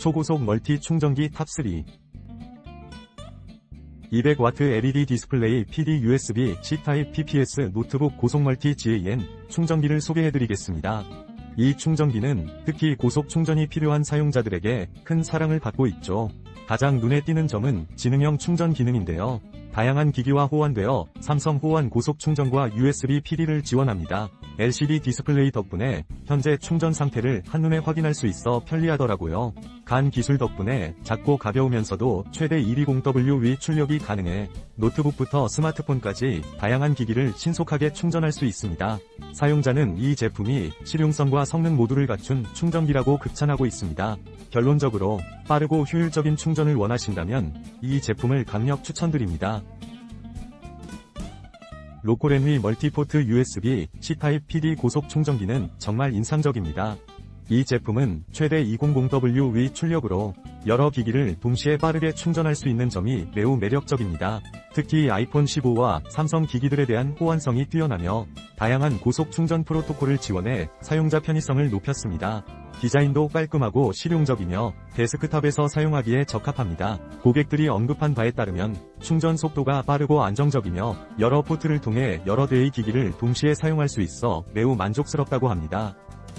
초고속 멀티 충전기 탑3 200W LED 디스플레이 PD USB C 타입 PPS 노트북 고속 멀티 GAN 충전기를 소개해드리겠습니다. 이 충전기는 특히 고속 충전이 필요한 사용자들에게 큰 사랑을 받고 있죠. 가장 눈에 띄는 점은 지능형 충전 기능인데요. 다양한 기기와 호환되어 삼성 호환 고속 충전과 USB PD를 지원합니다. LCD 디스플레이 덕분에 현재 충전 상태를 한눈에 확인할 수 있어 편리하더라고요. 간 기술 덕분에 작고 가벼우면서도 최대 220W 위 출력이 가능해 노트북부터 스마트폰까지 다양한 기기를 신속하게 충전할 수 있습니다. 사용자는 이 제품이 실용성과 성능 모두를 갖춘 충전기라고 극찬하고 있습니다. 결론적으로 빠르고 효율적인 충전을 원하신다면 이 제품을 강력 추천드립니다. 로코렌위 멀티포트 USB C타입 PD 고속 충전기는 정말 인상적입니다. 이 제품은 최대 200W 위 출력으로 여러 기기를 동시에 빠르게 충전할 수 있는 점이 매우 매력적입니다. 특히 아이폰 15와 삼성 기기들에 대한 호환성이 뛰어나며 다양한 고속 충전 프로토콜을 지원해 사용자 편의성을 높였습니다. 디자인도 깔끔하고 실용적이며 데스크탑에서 사용하기에 적합합니다. 고객들이 언급한 바에 따르면 충전 속도가 빠르고 안정적이며 여러 포트를 통해 여러 대의 기기를 동시에 사용할 수 있어 매우 만족스럽다고 합니다.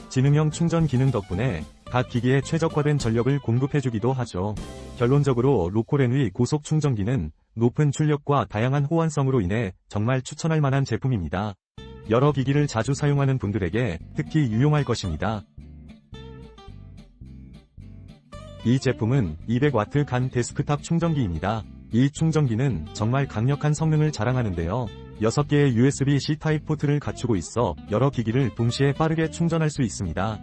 지능형 충전 기능 덕분에 각 기기에 최적화된 전력을 공급해주기도 하죠. 결론적으로 로코렌위 고속 충전기는 높은 출력과 다양한 호환성으로 인해 정말 추천할 만한 제품입니다. 여러 기기를 자주 사용하는 분들에게 특히 유용할 것입니다. 이 제품은 200W 간 데스크탑 충전기입니다. 이 충전기는 정말 강력한 성능을 자랑하는데요. 6개의 USB-C 타입 포트를 갖추고 있어 여러 기기를 동시에 빠르게 충전할 수 있습니다.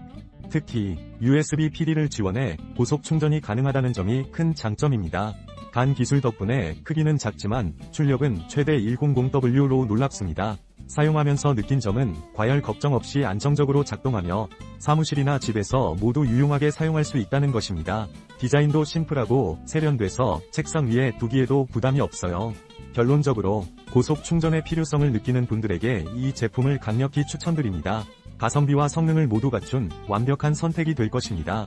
특히 USB PD를 지원해 고속 충전이 가능하다는 점이 큰 장점입니다. 간 기술 덕분에 크기는 작지만 출력은 최대 100W로 놀랍습니다. 사용하면서 느낀 점은 과열 걱정 없이 안정적으로 작동하며 사무실이나 집에서 모두 유용하게 사용할 수 있다는 것입니다. 디자인도 심플하고 세련돼서 책상 위에 두기에도 부담이 없어요. 결론적으로 고속 충전의 필요성을 느끼는 분들에게 이 제품을 강력히 추천드립니다. 가성비와 성능을 모두 갖춘 완벽한 선택이 될 것입니다.